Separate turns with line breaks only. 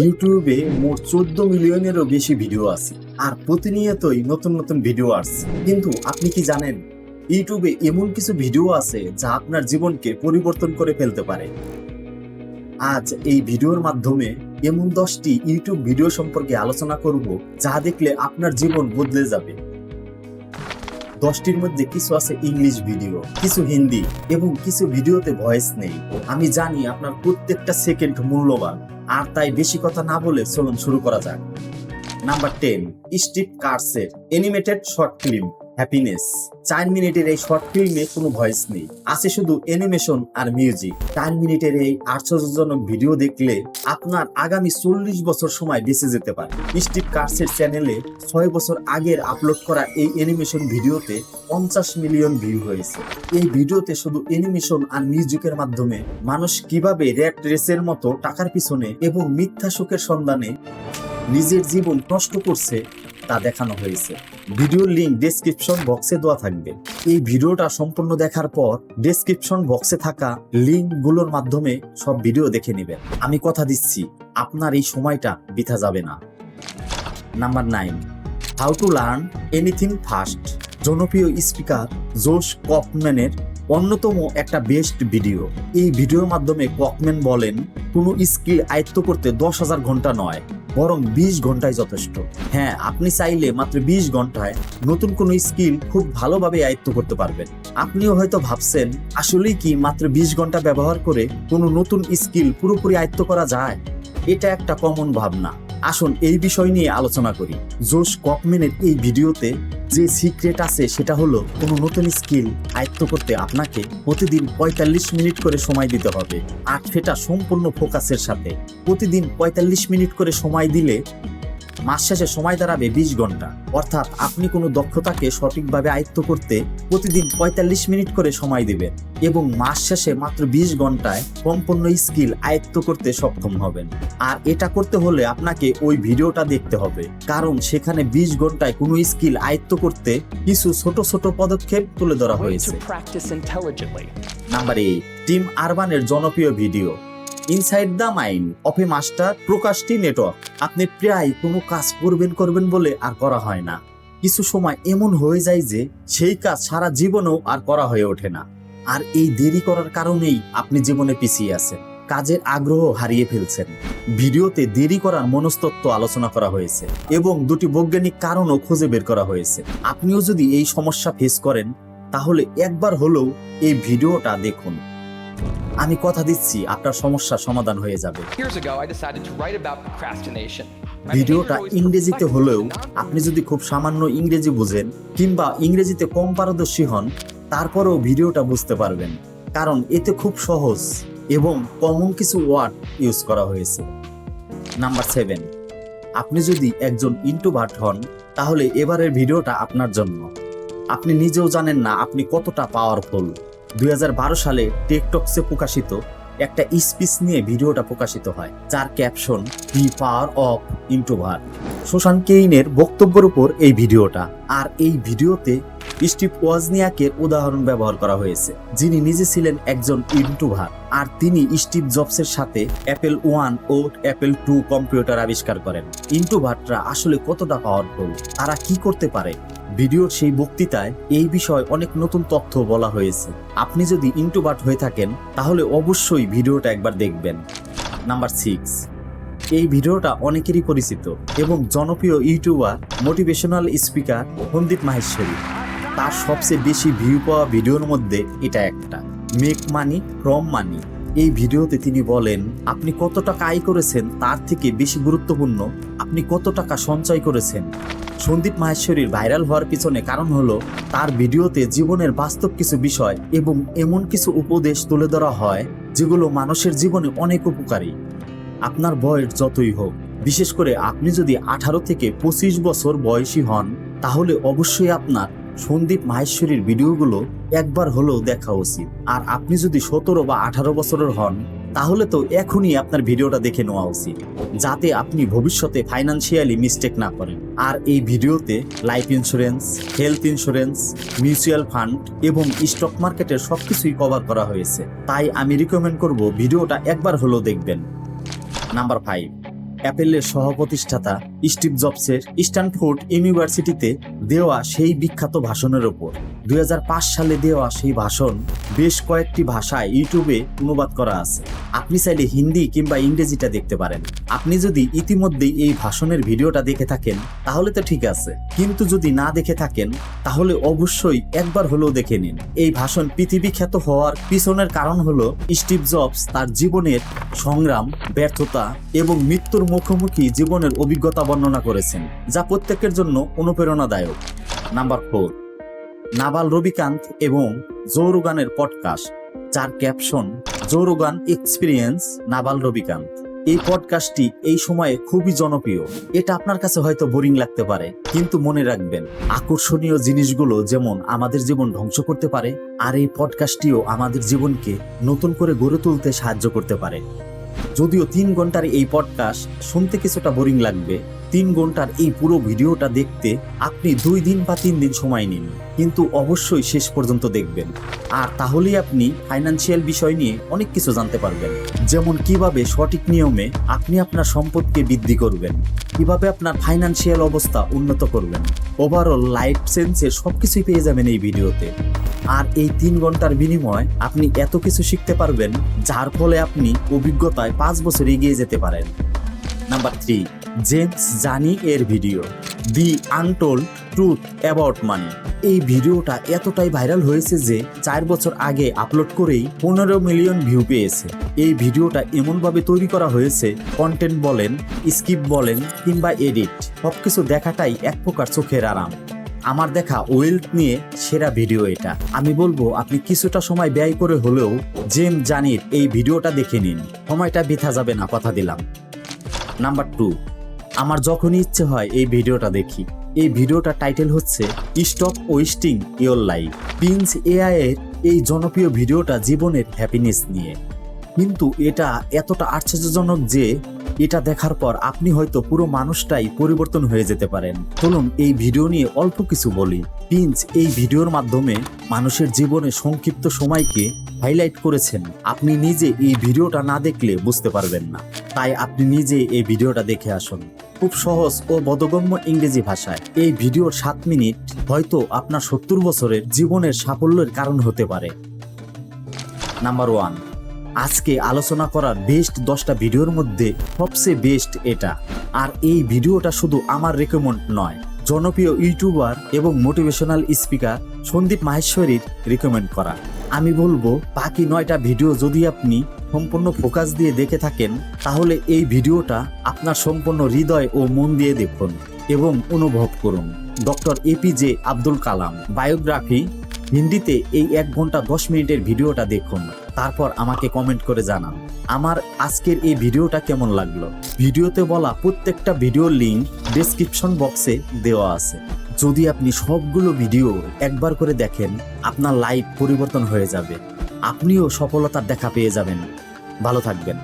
ইউটিউবে মোট চোদ্দ মিলিয়নেরও বেশি ভিডিও আছে, আর প্রতিনিয়তই নতুন নতুন ভিডিও আসছে। কিন্তু আপনি কি জানেন, ইউটিউবে এমন কিছু ভিডিও আছে যা আপনার জীবনকে পরিবর্তন করে ফেলতে পারে? আজ এই ভিডিওর মাধ্যমে এমন দশটি ইউটিউব ভিডিও সম্পর্কে আলোচনা করব যা দেখলে আপনার জীবন বদলে যাবে। দশটির মধ্যে কিছু আছে ইংলিশ ভিডিও, কিছু হিন্দি এবং কিছু ভিডিওতে ভয়েস নেই। আমি জানি আপনার প্রত্যেকটা সেকেন্ড মূল্যবান। আর তাই বেশি কথা না বলে চলুন শুরু করা যাক। নাম্বার টেন স্টিভ কার্সের অ্যানিমেটেড শর্ট ফিল্ম হ্যাপিনেস চার মিনিটের এই শর্ট ফিল্মে কোনো ভয়েস নেই। আছে শুধু অ্যানিমেশন আর মিউজিক চার মিনিটের এই আশ্চর্যজনক ভিডিও দেখলে আপনার আগামী চল্লিশ বছর সময় বেঁচে যেতে পারে। স্টিভ কার্সের চ্যানেলে ছয় বছর আগের আপলোড করা এই অ্যানিমেশন ভিডিওতে পঞ্চাশ মিলিয়ন ভিউ হয়েছে। এই ভিডিওতে শুধু অ্যানিমেশন আর মিউজিকের মাধ্যমে মানুষ কীভাবে র্যাট রেসের মতো টাকার পিছনে এবং মিথ্যা সুখের সন্ধানে নিজের জীবন নষ্ট করছে তা দেখানো হয়েছে। ভিডিওর লিঙ্ক ডেসক্রিপশন বক্সে দেওয়া থাকবে। এই ভিডিওটা সম্পূর্ণ দেখার পর ডেসক্রিপশন বক্সে থাকা লিঙ্কগুলোর মাধ্যমে সব ভিডিও দেখে নেবেন। আমি কথা দিচ্ছি, আপনার এই সময়টা বৃথা যাবে না। Number nine how to learn anything fast জনপ্রিয় স্পিকার জোশ কফম্যানের অন্যতম একটা বেস্ট ভিডিও এই ভিডিওর মাধ্যমে ককম্যান বলেন, কোনো স্কিল আয়ত্ত করতে দশ হাজার ঘণ্টা নয়। বরং বিশ ঘন্টায় যথেষ্ট। হ্যাঁ আপনি চাইলে মাত্র বিশ ঘন্টায় নতুন কোনো স্কিল খুব ভালোভাবে আয়ত্ত করতে পারবেন। আপনিও হয়তো ভাবছেন, আসলেই কি মাত্র বিশ ঘণ্টা ব্যবহার করে কোনো নতুন স্কিল পুরোপুরি আয়ত্ত করা যায়? এটা একটা কমন ভাবনা। আসুন এই বিষয় নিয়ে আলোচনা করি। জোশ ককমেনের এই ভিডিওতে যে সিক্রেট আছে, সেটা হলো কোনো নতুন স্কিল আয়ত্ত করতে আপনাকে প্রতিদিন পঁয়তাল্লিশ মিনিট করে সময় দিতে হবে। আর সেটা সম্পূর্ণ ফোকাসের সাথে। প্রতিদিন পঁয়তাল্লিশ মিনিট করে সময় দিলে মাস শেষে সময় দাঁড়াবে বিশ ঘণ্টা। অর্থাৎ আপনি কোনো দক্ষতাকে সঠিকভাবে আয়ত্ত করতে প্রতিদিন পঁয়তাল্লিশ মিনিট করে সময় দিবেন এবং মাস শেষে মাত্র বিশ ঘন্টায় সম্পূর্ণ স্কিল আয়ত্ত করতে সক্ষম হবেন। আর এটা করতে হলে আপনাকে ওই ভিডিওটা দেখতে হবে। কারণ সেখানে বিশ ঘন্টায় কোনো স্কিল আয়ত্ত করতে কিছু ছোট ছোট পদক্ষেপ তুলে ধরা হয়েছে. নাম্বার এইট টিম আরবানের জনপ্রিয় video. Inside the mind of a master প্রকাশটি network আপনি প্রায় কোনো কাজ করবেন করবেন বলে আর করা হয় না। কিছু সময় এমন হয়ে যায় যে, সেই কাজ সারা জীবনেও আর করা হয়ে ওঠে না। আর এই দেরি করার কারণেই আপনি জীবনে পিছিয়ে আছেন, কাজের আগ্রহ হারিয়ে ফেলছেন। ভিডিওতে দেরি করার মনস্তত্ত্ব আলোচনা করা হয়েছে এবং দুটি বৈজ্ঞানিক কারণও খুঁজে বের করা হয়েছে। আপনিও যদি এই সমস্যা ফেস করেন, তাহলে একবার হলেও এই ভিডিওটা দেখুন। আমি কথা দিচ্ছি আপনার সমস্যার সমাধান হয়ে যাবে। ভিডিওটা ইংরেজিতে হলেও আপনি যদি খুব সামান্য ইংরেজি বুঝেন কিংবা ইংরেজিতে কম পারদর্শী হন তারপরেও ভিডিওটা বুঝতে পারবেন। কারণ এতে খুব সহজ এবং কমন কিছু ওয়ার্ড ইউজ করা হয়েছে। নাম্বার সেভেন আপনি যদি একজন ইন্ট্রোভার্ট হন তাহলে এবারের ভিডিওটা আপনার জন্য। আপনি নিজেও জানেন না আপনি কতটা পাওয়ারফুল দু হাজার বারো সালে টেকটক্সে প্রকাশিত একটা স্পিচ নিয়ে ভিডিওটা প্রকাশিত হয়, যার caption the power of introvert Susan কেইনের বক্তব্যের উপর এই ভিডিওটা, আর এই ভিডিওতে স্টিভ ওয়াজনিয়াকের উদাহরণ ব্যবহার করা হয়েছে। যিনি নিজে ছিলেন একজন ইন্ট্রোভার্ট আর তিনি স্টিভ জবসের সাথে অ্যাপেল ওয়ান ও অ্যাপেল টু কম্পিউটার আবিষ্কার করেন। ইন্ট্রোভার্টরা আসলে কতটা পাওয়ারফুল তারা কি করতে পারে ভিডিওর সেই বক্তৃতায় এই বিষয়ে অনেক নতুন তথ্য বলা হয়েছে। আপনি যদি ইন্ট্রোভার্ট হয়ে থাকেন, তাহলে অবশ্যই ভিডিওটা একবার দেখবেন। নাম্বার সিক্স এই ভিডিওটা অনেকেরই পরিচিত এবং জনপ্রিয় youtuber motivational speaker Sandeep Maheshwari. তার সবচেয়ে বেশি ভিউ পাওয়া ভিডিওর মধ্যে এটা একটা। মেক মানি ফ্রম মানি এই ভিডিওতে তিনি বলেন, আপনি কত টাকা আয় করেছেন, তার থেকে বেশি গুরুত্বপূর্ণ, আপনি কত টাকা সঞ্চয় করেছেন? সন্দীপ মাহেশ্বরীর ভাইরাল হওয়ার পিছনে কারণ হলো, তার ভিডিওতে জীবনের বাস্তব কিছু বিষয় এবং এমন কিছু উপদেশ তুলে ধরা হয়, যেগুলো মানুষের জীবনে অনেক উপকারী। আপনার বয়স যতই হোক, বিশেষ করে আপনি যদি আঠারো থেকে পঁচিশ বছর বয়সী হন, তাহলে অবশ্যই আপনার সন্দীপ মাহেশ্বরীর ভিডিওগুলো একবার হলেও দেখা উচিত। আর আপনি যদি সতেরো বা আঠারো বছরের হন তাহলে তো এখনই আপনার ভিডিওটা দেখে নেওয়া উচিত, যাতে আপনি ভবিষ্যতে ফাইন্যান্সিয়ালি মিস্টেক না করেন। আর এই ভিডিওতে life insurance health insurance mutual fund এবং স্টক মার্কেটের সব কিছুই কভার করা হয়েছে। তাই আমি রিকমেন্ড করব ভিডিওটা একবার হলেও দেখবেন। নাম্বার ফাইভ অ্যাপেলের সহপ্রতিষ্ঠাতা স্টিভ জবসের স্ট্যানফোর্ড ইউনিভার্সিটিতে দেওয়া সেই বিখ্যাত ভাষণের ওপর। দু হাজার পাঁচ সালে দেওয়া সেই ভাষণ বেশ কয়েকটি ভাষায় ইউটিউবে অনুবাদ করা আছে। আপনি চাইলে হিন্দি কিংবা ইংরেজিটা দেখতে পারেন। আপনি যদি ইতিমধ্যেই এই ভাষণের ভিডিওটা দেখে থাকেন, তাহলে তো ঠিক আছে। কিন্তু যদি না দেখে থাকেন, তাহলে অবশ্যই একবার হলেও দেখে নিন। এই ভাষণ পৃথিবী খ্যাত হওয়ার পিছনের কারণ হলো স্টিভ জবস তার জীবনের সংগ্রাম, ব্যর্থতা এবং মৃত্যুর মুখোমুখি জীবনের অভিজ্ঞতা বর্ণনা করেছেন, যা প্রত্যেকের জন্য অনুপ্রেরণাদায়ক। Number four. নাভাল রবিকান্ত এবং জৌরুগানের পডকাস্ট যার caption Joe Rogan experience Naval Ravikant. এই পডকাস্টটি এই সময়ে খুবই জনপ্রিয়। এটা আপনার কাছে হয়তো বোরিং লাগতে পারে, কিন্তু মনে রাখবেন, আকর্ষণীয় জিনিসগুলো যেমন আমাদের জীবন ধ্বংস করতে পারে, আর এই পডকাস্টটিও আমাদের জীবনকে নতুন করে গড়ে তুলতে সাহায্য করতে পারে। যদিও তিন ঘণ্টার এই পডকাস্ট শুনতে কিছুটা বোরিং লাগবে তিন ঘণ্টার এই পুরো ভিডিওটা দেখতে আপনি দুই দিন বা তিন দিন সময় নিন। কিন্তু অবশ্যই শেষ পর্যন্ত দেখবেন। আর তাহলেই আপনি ফাইনান্সিয়াল বিষয় নিয়ে অনেক কিছু জানতে পারবেন। যেমন কীভাবে সঠিক নিয়মে আপনি আপনার সম্পদকে বৃদ্ধি করবেন, কীভাবে আপনার ফাইনান্সিয়াল অবস্থা উন্নত করবেন। ওভারঅল লাইফ সেন্সে সবকিছুই পেয়ে যাবেন এই ভিডিওতে। আর এই তিন ঘণ্টার বিনিময় আপনি এত কিছু শিখতে পারবেন, যার ফলে আপনি অভিজ্ঞতায় পাঁচ বছর এগিয়ে যেতে পারেন। নাম্বার থ্রি জেমস জানি এর video, the untold truth about money. এই ভিডিওটা এতটাই ভাইরাল হয়েছে যে চার বছর আগে আপলোড করেই পনেরো মিলিয়ন ভিউ পেয়েছে। এই ভিডিওটা এমনভাবে তৈরি করা হয়েছে কন্টেন্ট বলেন স্কিপ বলেন, কিংবা এডিট সবকিছু দেখাটাই এক প্রকার চোখের আরাম। আমার দেখা ওয়েলথ নিয়ে সেরা ভিডিও এটা। আমি বলব, আপনি কিছুটা সময় ব্যয় করে হলেও জেম জানির এই ভিডিওটা দেখে নিন। সময়টা বৃথা যাবে না, কথা দিলাম। নাম্বার টু আমার যখনই ইচ্ছে হয় এই ভিডিওটা দেখি। এই ভিডিওটা টাইটেল হচ্ছে, stop wasting your life. Prince Ea এর এই জনপ্রিয় ভিডিওটা জীবনের হ্যাপিনেস নিয়ে। কিন্তু এটা এতটা আশ্চর্যজনক যে এটা দেখার পর আপনি হয়তো পুরো মানুষটাই পরিবর্তন হয়ে যেতে পারেন। চলুন এই ভিডিও নিয়ে অল্প কিছু বলি। পিঞ্চ এই ভিডিওর মাধ্যমে মানুষের জীবনে সংক্ষিপ্ত সময়কে হাইলাইট করেছেন। আপনি নিজে এই ভিডিওটা না দেখলে বুঝতে পারবেন না। তাই আপনি নিজে এই ভিডিওটা দেখে আসুন। খুব সহজ ও বোধগম্য ইংরেজি ভাষায়। এই ভিডিওর সাত মিনিট হয়তো আপনার সত্তর বছরের জীবনের সাফল্যের কারণ হতে পারে। নাম্বার ওয়ান আজকে আলোচনা করার বেস্ট দশটা ভিডিওর মধ্যে সবচেয়ে বেস্ট এটা। আর এই ভিডিওটা শুধু আমার রেকমেন্ড নয়, জনপ্রিয় ইউটিউবার এবং মোটিভেশনাল স্পিকার সন্দীপ মাহেশ্বরীর রিকমেন্ড করা। আমি বলব, বাকি নয়টা ভিডিও যদি আপনি সম্পূর্ণ ফোকাস দিয়ে দেখে থাকেন, তাহলে এই ভিডিওটা আপনার সম্পূর্ণ হৃদয় ও মন দিয়ে দেখুন এবং অনুভব করুন। Doctor APJ Abdul Kalam biography হিন্দিতে এই এক ঘণ্টা দশ মিনিটের ভিডিওটা দেখুন। তারপর আমাকে কমেন্ট করে জানান, আমার আজকের এই ভিডিওটা কেমন লাগল? ভিডিওতে বলা প্রত্যেকটা ভিডিওর লিঙ্ক ডিসক্রিপশন বক্সে দেওয়া আছে। যদি আপনি সবগুলো ভিডিও একবার করে দেখেন, আপনার লাইফ পরিবর্তন হয়ে যাবে। আপনিও সফলতার দেখা পেয়ে যাবেন। ভালো থাকবেন।